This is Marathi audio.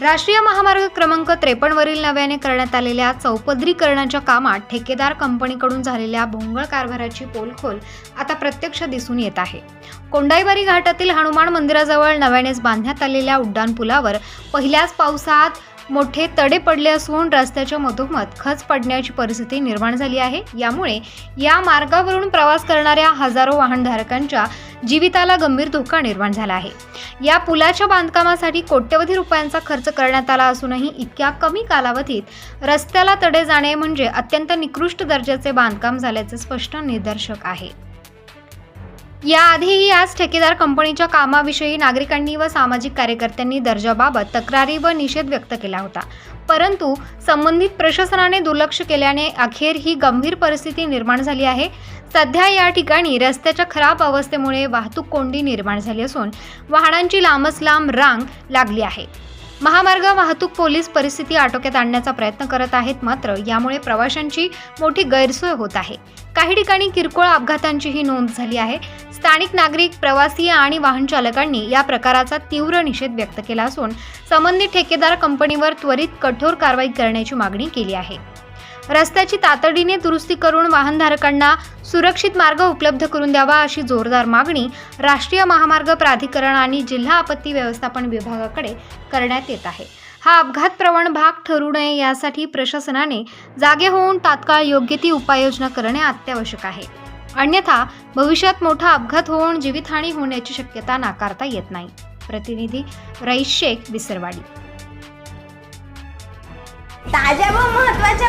राष्ट्रीय महामार्ग क्रमांक त्रेपन्नवरील नव्याने करण्यात आलेल्या चौपदरीकरणाच्या कामात ठेकेदार कंपनीकडून झालेल्या भोंगळ कारभाराची पोलखोल आता प्रत्यक्ष दिसून येत आहे. कोंडाईबारी घाटातील हनुमान मंदिराजवळ नव्यानेच बांधण्यात आलेल्या उड्डाणपुलावर पहिल्याच पावसात मोठे तडे पडले असून रस्त्याच्या मधोमध खच पडण्याची परिस्थिती निर्माण झाली आहे. यामुळे या मार्गावरून प्रवास करणाऱ्या हजारो वाहनधारकांच्या जीविताला गंभीर धोका निर्माण झाला आहे. या पुलाच्या बांधकामासाठी कोट्यवधी रुपयांचा खर्च करण्यात आला असूनही इतक्या कमी कालावधीत रस्त्याला तडे जाणे म्हणजे अत्यंत निकृष्ट दर्जाचे बांधकाम झाल्याचे स्पष्ट निदर्शक आहे. याआधीही आज ठेकेदार कंपनीच्या कामाविषयी नागरिकांनी व सामाजिक कार्यकर्त्यांनी दर्जाबाबत तक्रारी व निषेध व्यक्त केला होता. परंतु संबंधित प्रशासनाने दुर्लक्ष केल्याने अखेर ही गंभीर परिस्थिती निर्माण झाली आहे. सध्या या ठिकाणी रस्त्याच्या खराब अवस्थेमुळे वाहतूक कोंडी निर्माण झाली असून वाहनांची लांबच लांब रांग लागली आहे. महामार्ग वाहतूक पोलीस परिस्थिती आटोक्यात आणण्याचा प्रयत्न करत आहेत मात्र यामुळे प्रवाशांची मोठी गैरसोय होत आहे. काही ठिकाणी किरकोळ अपघातांचीही नोंद झाली आहे. स्थानिक नागरिक प्रवासी आणि वाहन चालकांनी या प्रकाराचा तीव्र निषेध व्यक्त केला असून संबंधित ठेकेदार कंपनीवर त्वरित कठोर कारवाई करण्याची मागणी केली आहे. रस्त्याची तातडीने दुरुस्ती करून वाहनधारकांना सुरक्षित मार्ग उपलब्ध करून द्यावा अशी जोरदार मागणी राष्ट्रीय महामार्ग प्राधिकरण आणि जिल्हा आपत्ती व्यवस्थापन विभागाकडे करण्यात येत आहे. हा अपघात प्रवण भाग ठरू नये यासाठी प्रशासनाने जागे होऊन तात्काळ योग्य ती उपाययोजना करणे अत्यावश्यक आहे. अन्यथा भविष्यात मोठा अपघात होऊन जीवितहानी होण्याची शक्यता नाकारता येत नाही. प्रतिनिधी रईस शेख विसरवाडी. ताज्या व महत्त्वाच्या